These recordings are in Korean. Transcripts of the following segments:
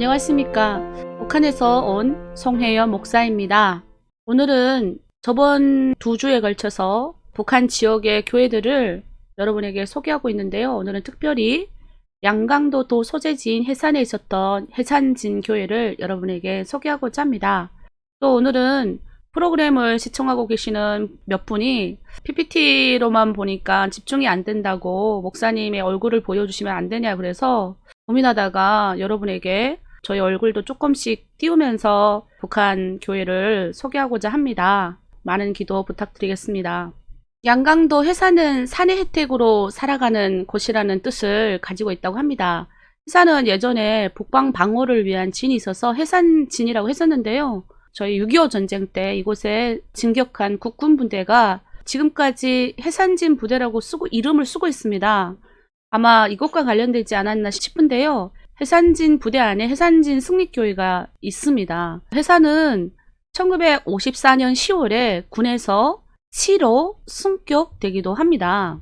안녕하십니까. 북한에서 온 송혜연 목사입니다. 오늘은 저번 두 주에 걸쳐서 북한 지역의 교회들을 여러분에게 소개하고 있는데요. 오늘은 특별히 양강도 도 소재지인 해산에 있었던 해산진 교회를 여러분에게 소개하고자 합니다. 또 오늘은 프로그램을 시청하고 계시는 몇 분이 PPT로만 보니까 집중이 안 된다고 목사님의 얼굴을 보여주시면 안 되냐 그래서 고민하다가 여러분에게 저희 얼굴도 조금씩 띄우면서 북한 교회를 소개하고자 합니다. 많은 기도 부탁드리겠습니다. 양강도 해산은 산의 혜택으로 살아가는 곳이라는 뜻을 가지고 있다고 합니다. 해산은 예전에 북방 방어를 위한 진이 있어서 해산진이라고 했었는데요. 저희 6.25 전쟁 때 이곳에 진격한 국군 부대가 지금까지 해산진 부대라고 쓰고 이름을 쓰고 있습니다. 아마 이것과 관련되지 않았나 싶은데요. 해산진 부대 안에 해산진 승리교회가 있습니다. 해산은 1954년 10월에 군에서 7호 승격되기도 합니다.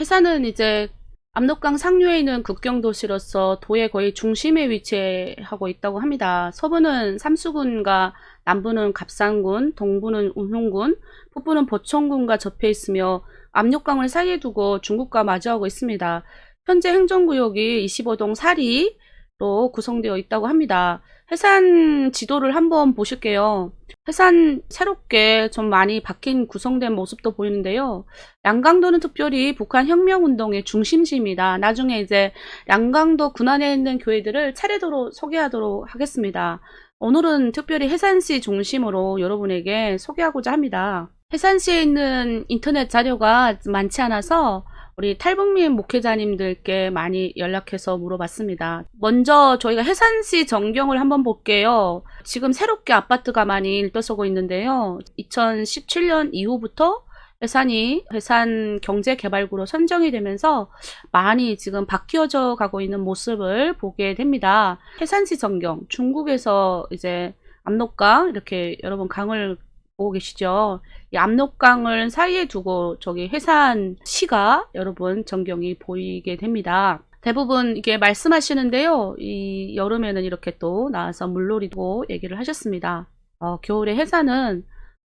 해산은 이제 압록강 상류에 있는 국경도시로서 도의 거의 중심에 위치하고 있다고 합니다. 서부는 삼수군과 남부는 갑산군, 동부는 운홍군, 북부는 보천군과 접해 있으며 압록강을 사이에 두고 중국과 마주하고 있습니다. 현재 행정구역이 25동 사리 로 구성되어 있다고 합니다. 해산 지도를 한번 보실게요. 해산 새롭게 좀 많이 바뀐 구성된 모습도 보이는데요. 양강도는 특별히 북한 혁명운동의 중심지입니다. 나중에 이제 양강도 군안에 있는 교회들을 차례대로 소개하도록 하겠습니다. 오늘은 특별히 해산시 중심으로 여러분에게 소개하고자 합니다. 해산시에 있는 인터넷 자료가 많지 않아서 우리 탈북민 목회자님들께 많이 연락해서 물어봤습니다. 먼저 저희가 해산시 전경을 한번 볼게요. 지금 새롭게 아파트가 많이 일떠서고 있는데요. 2017년 이후부터 해산이 해산 경제개발구로 선정이 되면서 많이 지금 바뀌어져 가고 있는 모습을 보게 됩니다. 해산시 전경, 중국에서 이제 압록강 이렇게 여러분 강을 보고 계시죠? 이 압록강을 사이에 두고 저기 해산시가 여러분 전경이 보이게 됩니다. 대부분 이게 말씀하시는데요. 이 여름에는 이렇게 또 나와서 물놀이도 얘기를 하셨습니다. 어, 겨울에 해산은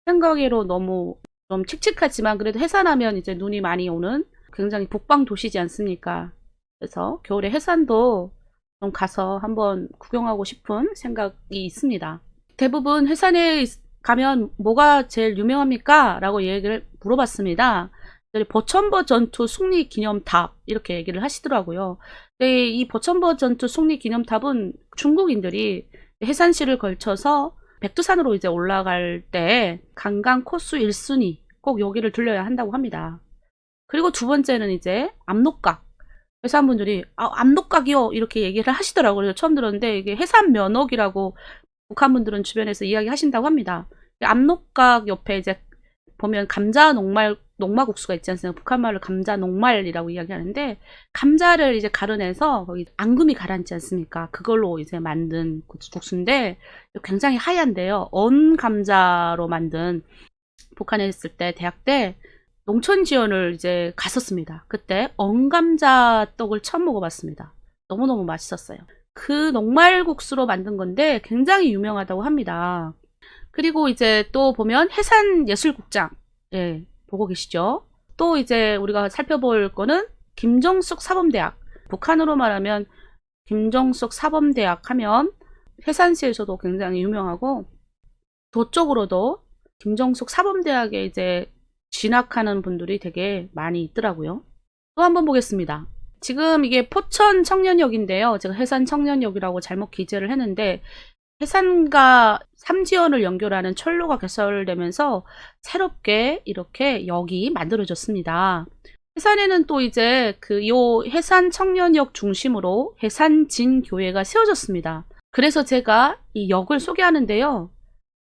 생각외로 너무 좀 칙칙하지만 그래도 해산하면 이제 눈이 많이 오는 굉장히 북방 도시지 않습니까? 그래서 겨울에 해산도 좀 가서 한번 구경하고 싶은 생각이 있습니다. 대부분 해산에 가면 뭐가 제일 유명합니까? 라고 얘기를 물어봤습니다. 버천버 전투 승리 기념탑 이렇게 얘기를 하시더라고요. 이 버천버 전투 승리 기념탑은 중국인들이 해산시를 걸쳐서 백두산으로 이제 올라갈 때 관광 코스 1순위 꼭 여기를 들려야 한다고 합니다. 그리고 두 번째는 이제 압록각. 회사분들이 아, 압록각이요 이렇게 얘기를 하시더라고요. 처음 들었는데 이게 해산 면옥이라고 북한 분들은 주변에서 이야기 하신다고 합니다. 압록각 옆에 이제 보면 감자 녹말 녹마국수가 있지 않습니까? 북한 말로 감자 녹말이라고 이야기하는데 감자를 이제 가려내서 거기 앙금이 가라앉지 않습니까? 그걸로 이제 만든 국수인데 굉장히 하얀데요. 언 감자로 만든 북한에 있을 때 대학 때 농촌 지원을 이제 갔었습니다. 그때 언 감자 떡을 처음 먹어봤습니다. 너무너무 맛있었어요. 그 녹말국수로 만든 건데 굉장히 유명하다고 합니다. 그리고 이제 또 보면 해산예술국장, 예, 보고 계시죠? 또 이제 우리가 살펴볼 거는 김정숙 사범대학. 북한으로 말하면 김정숙 사범대학 하면 해산시에서도 굉장히 유명하고 도 쪽으로도 김정숙 사범대학에 이제 진학하는 분들이 되게 많이 있더라고요. 또 한번 보겠습니다. 지금 이게 포천 청년역인데요. 제가 해산 청년역이라고 잘못 기재를 했는데 해산과 삼지연을 연결하는 철로가 개설되면서 새롭게 이렇게 역이 만들어졌습니다. 해산에는 또 이제 그 요 해산 청년역 중심으로 해산진 교회가 세워졌습니다. 그래서 제가 이 역을 소개하는데요.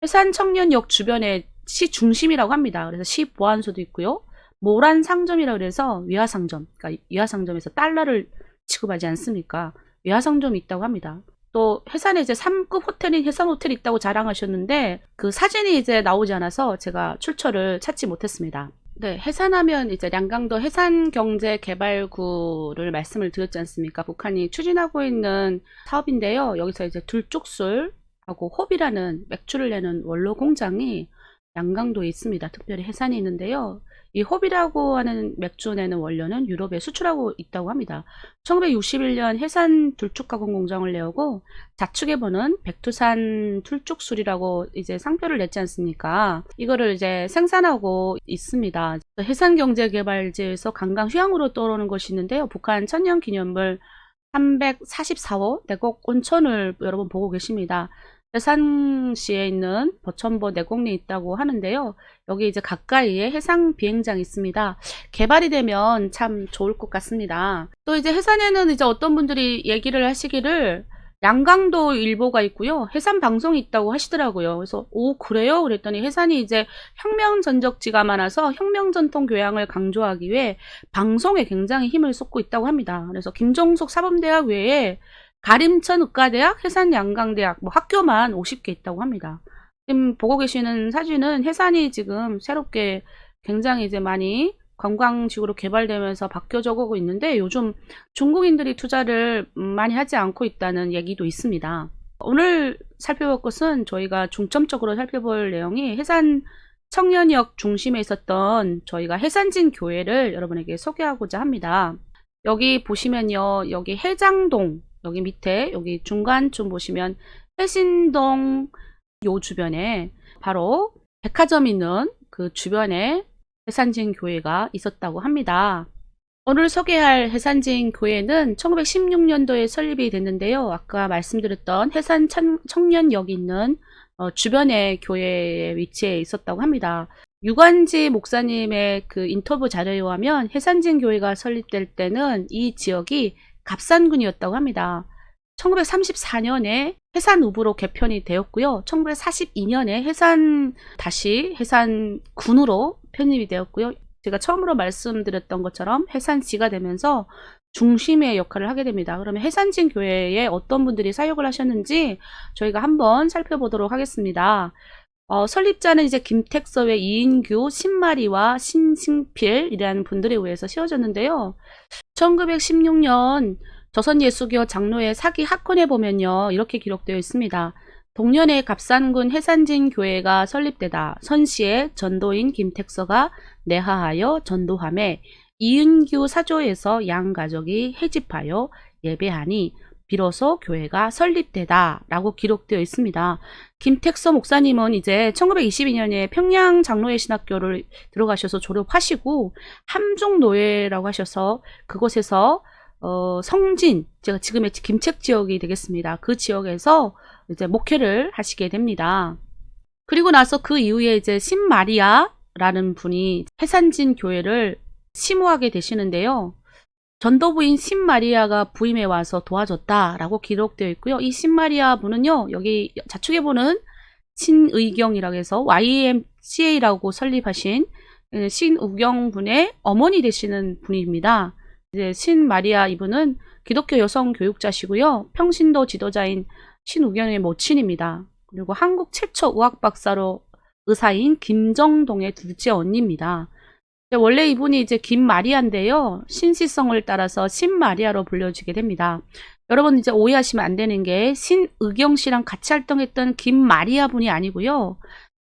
해산 청년역 주변에 시 중심이라고 합니다. 그래서 시 보안소도 있고요. 모란 상점이라고 해서 위화상점, 그러니까 위화상점에서 달러를 지급하지 않습니까? 위화상점이 있다고 합니다. 또 해산에 이제 3급 호텔인 해산 호텔이 있다고 자랑하셨는데 그 사진이 이제 나오지 않아서 제가 출처를 찾지 못했습니다. 네, 해산하면 이제 양강도 해산경제개발구를 말씀을 드렸지 않습니까? 북한이 추진하고 있는 사업인데요. 여기서 이제 들쭉술하고 홉이라는 맥주를 내는 원로 공장이 양강도에 있습니다. 특별히 해산이 있는데요. 이 홉이라고 하는 맥주 내는 원료는 유럽에 수출하고 있다고 합니다. 1961년 해산 들쭉가공 공장을 내오고 자축해보는 백두산 들쭉술이라고 이제 상표를 냈지 않습니까? 이거를 이제 생산하고 있습니다. 해산경제개발지에서 관광 휴양으로 떠오르는 것이 있는데요. 북한 천년기념물 344호 내곡 온천을 여러분 보고 계십니다. 해산시에 있는 버천보 내곡리 있다고 하는데요. 여기 이제 가까이에 해상 비행장이 있습니다. 개발이 되면 참 좋을 것 같습니다. 또 이제 해산에는 이제 어떤 분들이 얘기를 하시기를 양강도 일보가 있고요. 해산 방송이 있다고 하시더라고요. 그래서 오 그래요? 그랬더니 해산이 이제 혁명 전적지가 많아서 혁명 전통 교양을 강조하기 위해 방송에 굉장히 힘을 쏟고 있다고 합니다. 그래서 김종숙 사범대학 외에 가림천 의과대학, 해산 양강대학 뭐 학교만 50개 있다고 합니다. 지금 보고 계시는 사진은 해산이 지금 새롭게 굉장히 이제 많이 관광지구로 개발되면서 바뀌어져 가고 있는데 요즘 중국인들이 투자를 많이 하지 않고 있다는 얘기도 있습니다. 오늘 살펴볼 것은 저희가 중점적으로 살펴볼 내용이 해산 청년역 중심에 있었던 저희가 해산진 교회를 여러분에게 소개하고자 합니다. 여기 보시면요. 여기 해장동 여기 밑에 여기 중간쯤 보시면 해신동 요 주변에 바로 백화점 있는 그 주변에 해산진 교회가 있었다고 합니다. 오늘 소개할 해산진 교회는 1916년도에 설립이 됐는데요. 아까 말씀드렸던 해산 청년역 있는 어, 주변의 교회에 위치해 있었다고 합니다. 유관지 목사님의 그 인터뷰 자료에 의하면 해산진 교회가 설립될 때는 이 지역이 갑산군이었다고 합니다. 1934년에 해산우부로 개편이 되었고요. 1942년에 해산 다시 해산군으로 편입이 되었고요. 제가 처음으로 말씀드렸던 것처럼 해산지가 되면서 중심의 역할을 하게 됩니다. 그러면 해산진 교회에 어떤 분들이 사역을 하셨는지 저희가 한번 살펴보도록 하겠습니다. 어, 설립자는 이제 김택서의 이인규, 신마리와 신승필이라는 분들에 의해서 세워졌는데요. 1916년 조선예수교 장로의 사기 학헌에 보면요. 이렇게 기록되어 있습니다. 동년에 갑산군 해산진 교회가 설립되다 선시의 전도인 김택서가 내하하여 전도함에 이은규 사조에서 양 가족이 해집하여 예배하니 비로소 교회가 설립되다 라고 기록되어 있습니다. 김택서 목사님은 이제 1922년에 평양 장로회 신학교를 들어가셔서 졸업하시고 함중 노예라고 하셔서 그곳에서 어, 성진, 제가 지금의 김책 지역이 되겠습니다. 그 지역에서 이제 목회를 하시게 됩니다. 그리고 나서 그 이후에 이제 신마리아라는 분이 해산진 교회를 심호하게 되시는데요. 전도부인 신마리아가 부임해 와서 도와줬다라고 기록되어 있고요. 이 신마리아 분은요, 여기 자축해 보는 신의경이라고 해서 YMCA라고 설립하신 예, 신우경 분의 어머니 되시는 분입니다. 이제 신마리아 이분은 기독교 여성 교육자시고요. 평신도 지도자인 신우경의 모친입니다. 그리고 한국 최초 의학 박사로 의사인 김정동의 둘째 언니입니다. 원래 이분이 이제 김마리아인데요. 신시성을 따라서 신마리아로 불려지게 됩니다. 여러분 이제 오해하시면 안 되는 게 신의경 씨랑 같이 활동했던 김마리아 분이 아니고요.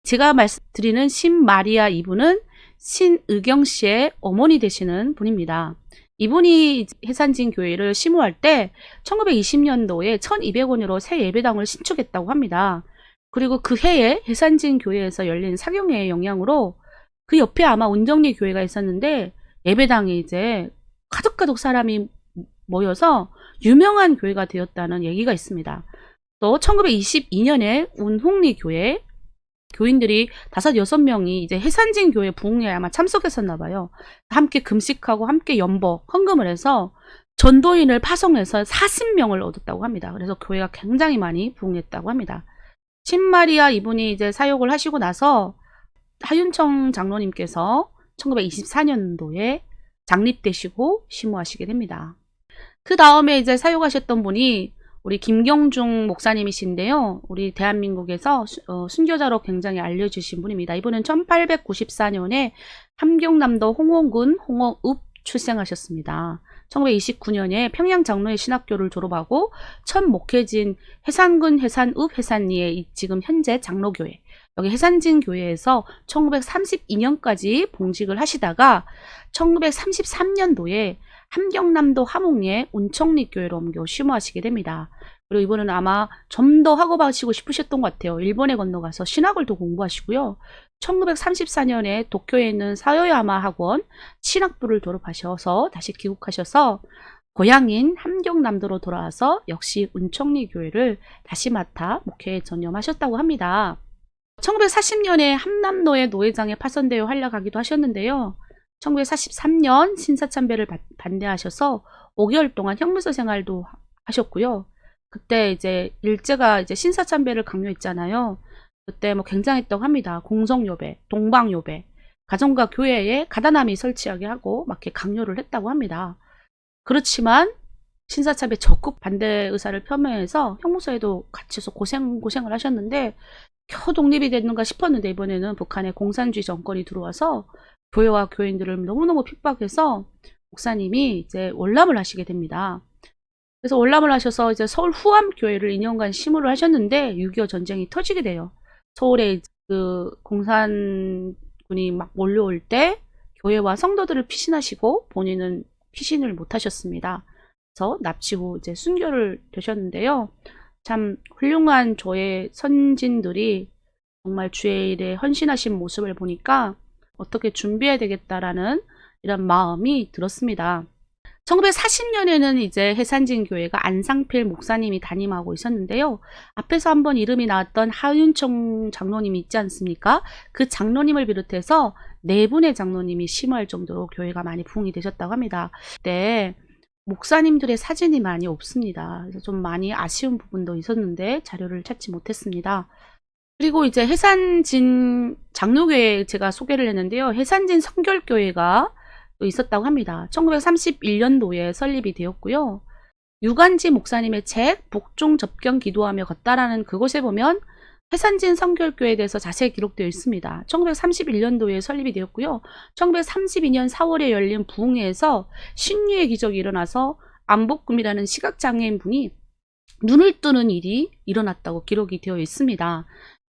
제가 말씀드리는 신마리아 이분은 신의경 씨의 어머니 되시는 분입니다. 이분이 해산진 교회를 심호할 때 1920년도에 1200원으로 새 예배당을 신축했다고 합니다. 그리고 그 해에 해산진 교회에서 열린 사경회의 영향으로 그 옆에 아마 운정리 교회가 있었는데 예배당에 이제 가득가득 사람이 모여서 유명한 교회가 되었다는 얘기가 있습니다. 또 1922년에 운홍리 교회 교인들이 다섯 여섯 명이 이제 해산진 교회 부흥회에 아마 참석했었나 봐요. 함께 금식하고 함께 연보 헌금을 해서 전도인을 파송해서 40명을 얻었다고 합니다. 그래서 교회가 굉장히 많이 부흥했다고 합니다. 신마리아 이분이 이제 사역을 하시고 나서 하윤청 장로님께서 1924년도에 장립되시고 심호하시게 됩니다. 그 다음에 이제 사역하셨던 분이 우리 김경중 목사님이신데요. 우리 대한민국에서 수- 어, 순교자로 굉장히 알려주신 분입니다. 이분은 1894년에 함경남도 홍원군 홍어읍 출생하셨습니다. 1929년에 평양 장로의 신학교를 졸업하고 첫 목회진 해산군 해산읍 해산리의 지금 현재 장로교회 여기 해산진 교회에서 1932년까지 봉직을 하시다가 1933년도에 함경남도 함흥리의 운청리 교회로 옮겨 심호하시게 됩니다. 그리고 이분은 아마 좀 더 학업하시고 싶으셨던 것 같아요. 일본에 건너가서 신학을 또 공부하시고요. 1934년에 도쿄에 있는 사요야마 학원 신학부를 졸업하셔서 다시 귀국하셔서 고향인 함경남도로 돌아와서 역시 운청리 교회를 다시 맡아 목회에 전념하셨다고 합니다. 1940년에 함남로의 노회장에 파선되어 활약하기도 하셨는데요. 1943년 신사참배를 바- 반대하셔서 5개월 동안 형무소 생활도 하- 하셨고요. 그때 이제 일제가 이제 신사참배를 강요했잖아요. 그때 뭐 굉장했다고 합니다. 공성요배, 동방요배, 가정과 교회에 가다남이 설치하게 하고 막 이렇게 강요를 했다고 합니다. 그렇지만 신사참배 적극 반대 의사를 표명해서 형무소에도 갇혀서 고생 고생을 하셨는데 겨우 독립이 됐는가 싶었는데 이번에는 북한의 공산주의 정권이 들어와서 교회와 교인들을 너무너무 핍박해서 목사님이 이제 월남을 하시게 됩니다. 그래서 월남을 하셔서 이제 서울 후암 교회를 2년간 심호를 하셨는데 6.25 전쟁이 터지게 돼요. 서울에 그 공산군이 막 몰려올 때 교회와 성도들을 피신하시고 본인은 피신을 못 하셨습니다. 그래서 납치 후 이제 순교를 되셨는데요. 참 훌륭한 저의 선진들이 정말 주의 일에 헌신하신 모습을 보니까 어떻게 준비해야 되겠다라는 이런 마음이 들었습니다. 1940년에는 이제 해산진 교회가 안상필 목사님이 담임하고 있었는데요. 앞에서 한번 이름이 나왔던 하윤청 장로님이 있지 않습니까? 그 장로님을 비롯해서 네 분의 장로님이 심할 정도로 교회가 많이 부흥이 되셨다고 합니다. 그때 목사님들의 사진이 많이 없습니다. 그래서 좀 많이 아쉬운 부분도 있었는데 자료를 찾지 못했습니다. 그리고 이제 해산진 장로교회 제가 소개를 했는데요. 해산진 성결교회가 또 있었다고 합니다. 1931년도에 설립이 되었고요. 유관지 목사님의 책 북중 접경 기도하며 걷다라는 그곳에 보면 해산진 성결교회에 대해서 자세히 기록되어 있습니다. 1931년도에 설립이 되었고요. 1932년 4월에 열린 부흥회에서 신유의 기적이 일어나서 안복금이라는 시각장애인 분이 눈을 뜨는 일이 일어났다고 기록이 되어 있습니다.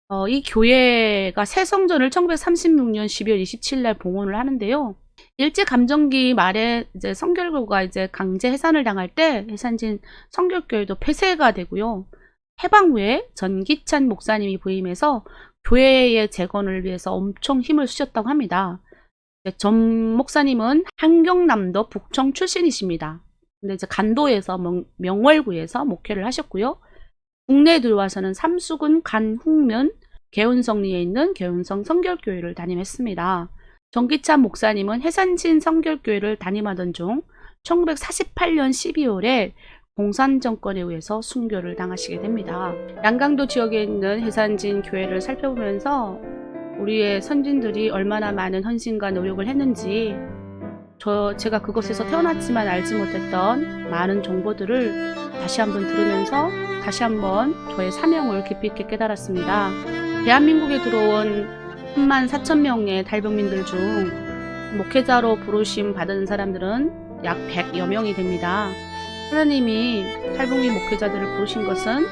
어, 이 교회가 새성전을 1936년 12월 27일 날 봉헌을 하는데요. 일제 감정기 말에 이제 성결교가 이제 강제 해산을 당할 때 해산진 성결교회도 폐쇄가 되고요. 해방 후에 전기찬 목사님이 부임해서 교회의 재건을 위해서 엄청 힘을 쓰셨다고 합니다. 이제 전 목사님은 한경남도 북청 출신이십니다. 근데 이제 간도에서 명, 명월구에서 목회를 하셨고요. 국내에 들어와서는 삼수군 간흥면 개운성리에 있는 개운성 성결교회를 담임했습니다. 정기찬 목사님은 해산진 성결교회를 담임하던 중 1948년 12월에 공산 정권에 의해서 순교를 당하시게 됩니다. 양강도 지역에 있는 해산진 교회를 살펴보면서 우리의 선진들이 얼마나 많은 헌신과 노력을 했는지 저 제가 그곳에서 태어났지만 알지 못했던 많은 정보들을 다시 한번 들으면서 다시 한번 저의 사명을 깊이 있게 깨달았습니다. 대한민국에 들어온 3만 4천 명의 달병민들 중 목회자로 부르심 받은 사람들은 약 100여 명이 됩니다. 하나님이 탈북민 목회자들을 부르신 것은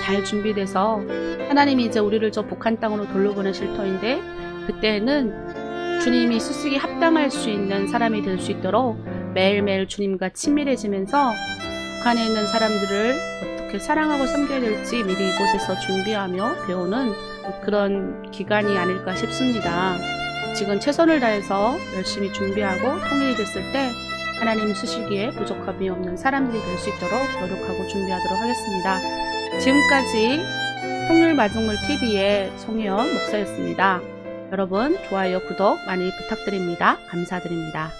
잘 준비돼서 하나님이 이제 우리를 저 북한 땅으로 돌려보내실 터인데 그때는 주님이 수식이 합당할 수 있는 사람이 될 수 있도록 매일매일 주님과 친밀해지면서 북한에 있는 사람들을 어떻게 사랑하고 섬겨야 될지 미리 이곳에서 준비하며 배우는 그런 기간이 아닐까 싶습니다. 지금 최선을 다해서 열심히 준비하고 통일이 됐을 때 하나님 수시기에 부족함이 없는 사람들이 될 수 있도록 노력하고 준비하도록 하겠습니다. 지금까지 통일마중물 TV의 송혜연 목사였습니다. 여러분 좋아요, 구독 많이 부탁드립니다. 감사드립니다.